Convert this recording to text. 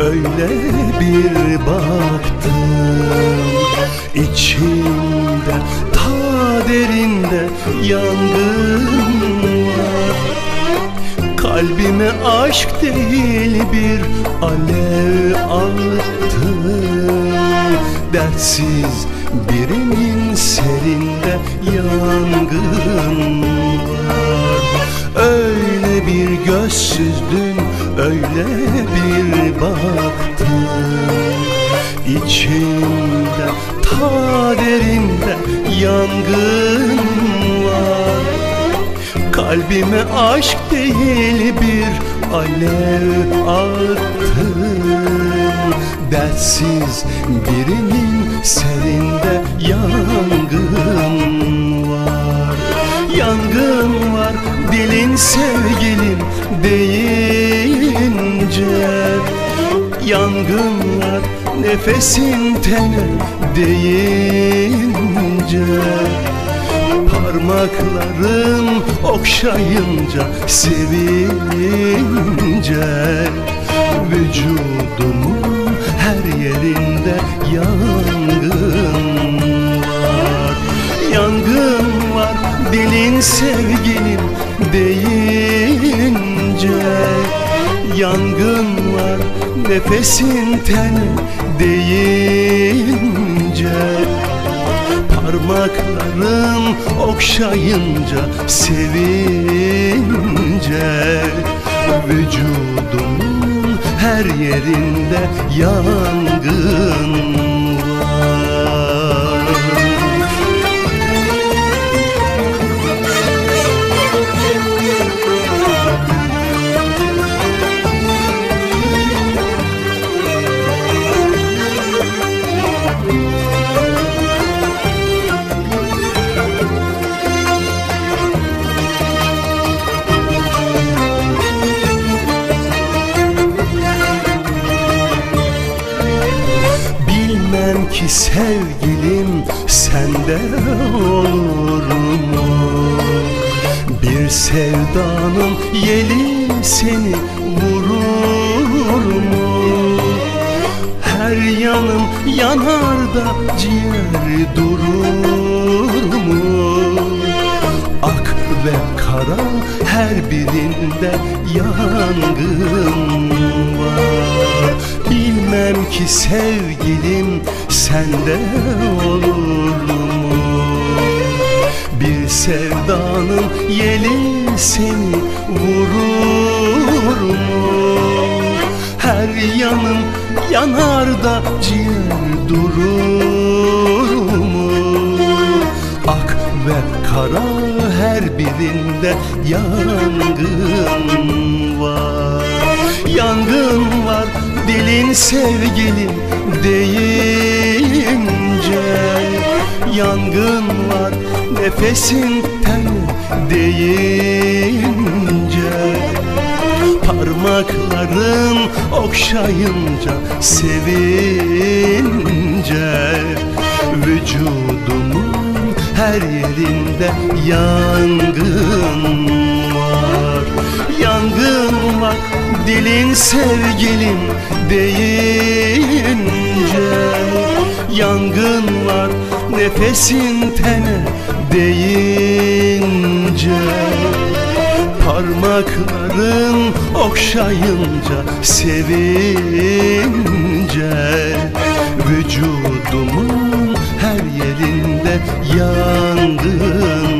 Öyle bir baktım içimde ta derinde yangın var. Kalbime aşk değil bir alev attım Dertsiz birinin serinde yangın var. Öyle bir gözsüzdün öyle bir baktın İçimde ta derinde yangın var. Kalbime aşk değil bir alev attım. Dertsiz birinin serinde yangın var. Yangın var dilin sevgilim deyince Yangın var nefesin tene deyince Parmaklarım okşayınca sevince Vücudumun her yerinde yangın var Yangın var dilin sevgilim deyince Yangın var nefesin tene deyince Parmaklarım okşayınca sevince. Vücudumun her yerinde yangın ki sevgilim sende olur mu? Bir sevdanın yeli seni vurur mu? Her yanım yanar da ciğer durur Bilmem ki sevgilim sende olur mu? Bir sevdanın yeli seni vurur mu? Her yanım yanar da ciğer durur mu? Ak ve kara her birinde yangın var Yangın var dilin sevgilim deyince Yangın var nefesin ten deyince Parmakların okşayınca sevince Vücudumun her yerinde yangın var. Yangın var dilin sevgilim deyince Yangın var nefesin tene deyince Parmakların okşayınca sevince Vücudumun her yerinde yangın